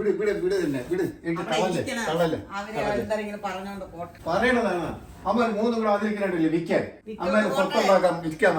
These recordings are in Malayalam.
വിട് വിട് വിട് തന്നെ വിട്. എനിക്ക് തള്ളല്ലേ. തള്ളല്ലേ പറഞ്ഞോണ്ട് പോട്ടെ. പറയണതാണ്. അമ്മ മൂന്ന് കൂടെ വിൽക്കാൻ. അങ്ങനെ സ്വത്തുണ്ടാക്കാം വിൽക്കാൻ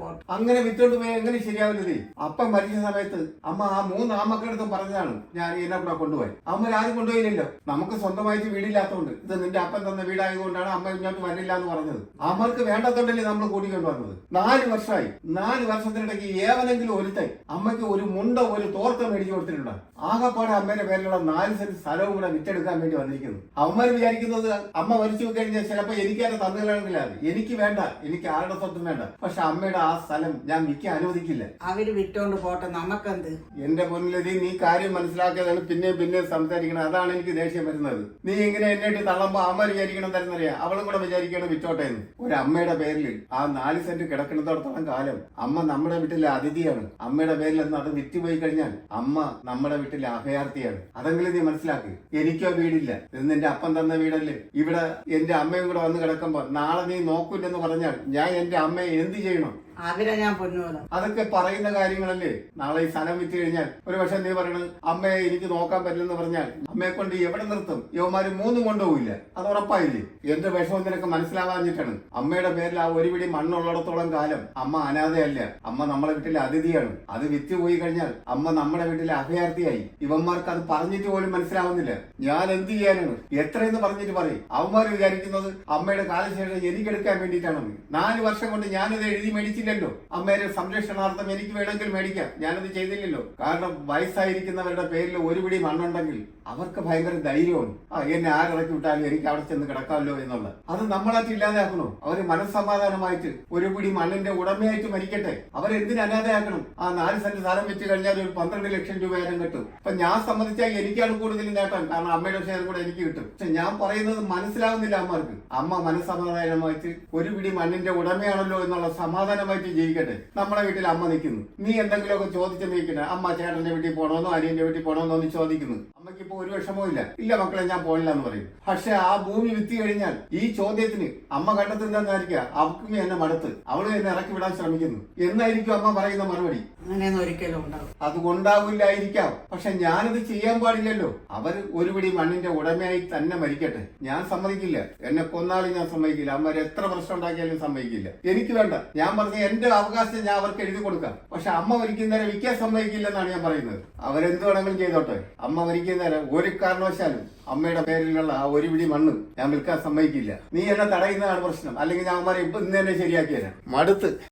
പോട്ടെ. അങ്ങനെ വിറ്റോണ്ട് പോയി എങ്ങനെ ശരിയാവുന്നത് അപ്പൻ മരിച്ച സമയത്ത് അമ്മ ആ മൂന്ന് ആമക്കടുത്തും പറഞ്ഞതാണ് ഞാൻ എന്നെ കൂടെ കൊണ്ടുപോയി. അമ്മ ആരും കൊണ്ടുപോയില്ലല്ലോ. നമുക്ക് സ്വന്തമായിട്ട് വീടില്ലാത്തതുകൊണ്ട് ഇത് നിന്റെ അപ്പൻ തന്ന വീടായതുകൊണ്ടാണ് അമ്മ ഇങ്ങോട്ട് വരില്ല എന്ന് പറഞ്ഞത്. അമ്മയ്ക്ക് വേണ്ടതുകൊണ്ടല്ലേ നമ്മൾ കൂട്ടിക്കൊണ്ട് വന്നത് നാല് വർഷമായി. നാല് വർഷത്തിനിടയ്ക്ക് ഏവനെങ്കിലും ഒരുത്തൻ അമ്മയ്ക്ക് ഒരു മുണ്ട ഒരു തോർത്ത മേടിച്ചു കൊടുത്തിട്ടുണ്ട്. ആകപ്പാടെ അമ്മയുടെ പേരിലുള്ള നാല് സെന്റ് സ്ഥലവും കൂടെ വിറ്റെടുക്കാൻ വേണ്ടി വന്നിരിക്കുന്നു. അമ്മ വിചാരിക്കുന്നത് അമ്മ മരിച്ചു കഴിഞ്ഞാൽ ചിലപ്പോ തന്നെ തന്നുകളാണെങ്കിലാണ് എനിക്ക് വേണ്ട. എനിക്ക് ആരുടെ സ്വത്തും വേണ്ട. പക്ഷെ അമ്മയുടെ ആ സ്ഥലം ഞാൻ വിൽക്കാൻ അനുവദിക്കില്ല. അവർ വിട്ടോണ്ട് പോട്ടെ നമുക്കെന്ത്? എന്റെ മുന്നിലതി നീ കാര്യം മനസ്സിലാക്കിയതാണ് പിന്നെ പിന്നെ സംസാരിക്കണം അതാണ് എനിക്ക് ദേഷ്യം വരുന്നത്. നീ ഇങ്ങനെ എന്നിട്ട് തള്ളുമ്പോ അമ്മ വിചാരിക്കണം തരുന്നറിയാ അവളും കൂടെ വിചാരിക്കണം വിറ്റോട്ടെ എന്ന്. ഒരു അമ്മയുടെ പേരിൽ ആ നാല് സെന്റ് കിടക്കുന്നിടത്തോളം കാലം അമ്മ നമ്മുടെ വീട്ടിലെ അതിഥിയാണ്. അമ്മയുടെ പേരിൽ എന്ന് അത് വിറ്റുപോയി കഴിഞ്ഞാൽ അമ്മ നമ്മുടെ വീട്ടിലെ അഭയാർത്ഥിയാണ്. അതെങ്കിലും നീ മനസ്സിലാക്കി. എനിക്കോ വീടില്ല. ഇത് നിന്റെ അപ്പം തന്ന വീടല്ലേ? ഇവിടെ എന്റെ അമ്മയും കൂടെ വന്ന് കിടക്കുമ്പോ നാളെ നീ നോക്കൂല്ലെന്ന് പറഞ്ഞാൽ ഞാൻ എന്റെ അമ്മയെ എന്ത് ചെയ്യണം? അവരെ ഞാൻ പൊന്നുപോലെ. അതൊക്കെ പറയുന്ന കാര്യങ്ങളല്ലേ? നാളെ ഈ സ്ഥലം വിറ്റ് കഴിഞ്ഞാൽ ഒരു പക്ഷെ നീ പറയണത് അമ്മയെ എനിക്ക് നോക്കാൻ പറ്റില്ലെന്ന് പറഞ്ഞാൽ കൊണ്ട് എവിടെ നിർത്തും? യവന്മാര് മൂന്നും കൊണ്ടുപോകില്ല അത് ഉറപ്പായില്ലേ? എന്റെ വിഷമം നിനക്ക് മനസ്സിലാവാഞ്ഞിട്ടാണ്? അമ്മയുടെ പേരിൽ ആ ഒരു പിടി മണ്ണുള്ളിടത്തോളം കാലം അമ്മ അനാഥയല്ല. അമ്മ നമ്മളെ വീട്ടിലെ അതിഥിയാണ്. അത് വിറ്റ് പോയി കഴിഞ്ഞാൽ അമ്മ നമ്മുടെ വീട്ടിലെ അഭയാർത്ഥിയായി. ഇവന്മാർക്ക് അത് പറഞ്ഞിട്ട് പോലും മനസ്സിലാവുന്നില്ല. ഞാൻ എന്ത് ചെയ്യാനാണ്? എത്രയെന്ന് പറഞ്ഞിട്ട് പറയും. അവന്മാർ വിചാരിക്കുന്നത് അമ്മയുടെ കാലശേഷം എനിക്കെടുക്കാൻ വേണ്ടിയിട്ടാണെന്ന്. നാല് വർഷം കൊണ്ട് ഞാനിത് എഴുതി മേടിച്ചില്ലല്ലോ. അമ്മയുടെ സംരക്ഷണാർത്ഥം എനിക്ക് വേണമെങ്കിൽ മേടിക്കാം. ഞാനത് ചെയ്തില്ലല്ലോ. കാരണം വയസ്സായിരിക്കുന്നവരുടെ പേരിൽ ഒരു പിടി മണ്ണുണ്ടെങ്കിൽ അവർക്ക് ഭയങ്കര ധൈര്യമാണ്. ആ എന്നെ ആരിറക്കി വിട്ടാലും എനിക്ക് അവിടെ ചെന്ന് കിടക്കാമല്ലോ എന്നുള്ളത്. അത് നമ്മളായിട്ട് ഇല്ലാതെയാക്കണോ അവർ മനസ്സമാധാനമായിട്ട് ഒരു പിടി മണ്ണിന്റെ ഉടമയായിട്ട് മരിക്കട്ടെ. അവരെന്തിന് അനാഥയാക്കണം? ആ നാല് സെന്റ് സ്ഥലം വെച്ച് കഴിഞ്ഞാൽ ഒരു പന്ത്രണ്ട് ലക്ഷം രൂപയായിരം കിട്ടും. അപ്പൊ ഞാൻ സംബന്ധിച്ചാൽ എനിക്കാണ് കൂടുതൽ നേട്ടം. കാരണം അമ്മയുടെ ഷെയർ കൂടെ എനിക്ക് കിട്ടും. പക്ഷെ ഞാൻ പറയുന്നത് മനസ്സിലാവുന്നില്ല അമ്മമാർക്ക് അമ്മ മനസ്സമാധാനമായിട്ട് ഒരു പിടി മണ്ണിന്റെ ഉടമയാണല്ലോ എന്നുള്ള സമാധാനമായിട്ട് ജീവിക്കട്ടെ. നമ്മുടെ വീട്ടിൽ അമ്മ നിൽക്കുന്നു. നീ എന്തെങ്കിലുമൊക്കെ ചോദിച്ചു നിൽക്കണേ അമ്മ ചേട്ടന്റെ വീട്ടിൽ പോകണമെന്നോ അനിയന്റെ വീട്ടിൽ എന്ന് ചോദിക്കുന്നു. അമ്മയ്ക്ക് ഇപ്പൊ ഒരു വിഷമവും ഇല്ല ഇല്ല മക്കളെ ഞാൻ പോയില്ല എന്ന് പറയും. പക്ഷെ ആ ഭൂമി വിത്തി കഴിഞ്ഞാൽ ഈ ചോദ്യത്തിന് അമ്മ കണ്ടെത്തുന്നതെന്നായിരിക്കുക. അവൾക്കും എന്നെ മടുത്ത്. അവൾ എന്നെ ഇറക്കി വിടാൻ ശ്രമിക്കുന്നു. എന്നായിരിക്കും അമ്മ പറയുന്ന മറുപടി? അങ്ങനെയൊന്നും ഒരിക്കലും ഉണ്ടാവും അത് കൊണ്ടാവില്ലായിരിക്കാം പക്ഷെ ഞാനത് ചെയ്യാൻ പാടില്ലല്ലോ. അവർ ഒരു പിടി മണ്ണിന്റെ ഉടമയായി തന്നെ മരിക്കട്ടെ. ഞാൻ സമ്മതിക്കില്ല. എന്നെ കൊന്നാലും ഞാൻ സമ്മതിക്കില്ല. അമ്മ എത്ര പ്രശ്നം ഉണ്ടാക്കിയാലും സമ്മതിക്കില്ല. എനിക്ക് വേണ്ട. ഞാൻ പറഞ്ഞ എന്റെ അവകാശം ഞാൻ അവർക്ക് എഴുതി കൊടുക്കാം. പക്ഷെ അമ്മ മരിക്കുന്നേരം വിൽക്കാൻ സമ്മതിക്കില്ലെന്നാണ് ഞാൻ പറയുന്നത്. അവരെന്ത് വേണമെങ്കിലും ചെയ്തോട്ടെ. അമ്മ മരിക്കുന്നേരം ഒരു കാരണവശാലും അമ്മയുടെ പേരിലുള്ള ആ ഒരു പിടി മണ്ണ് ഞാൻ വിൽക്കാൻ സമ്മതിക്കില്ല. നീ എന്നെ തടയുന്നതാണ് പ്രശ്നം. അല്ലെങ്കിൽ ഞാൻ ഇപ്പൊ ഇന്ന് തന്നെ ശരിയാക്കി തരാം. മടുത്ത്.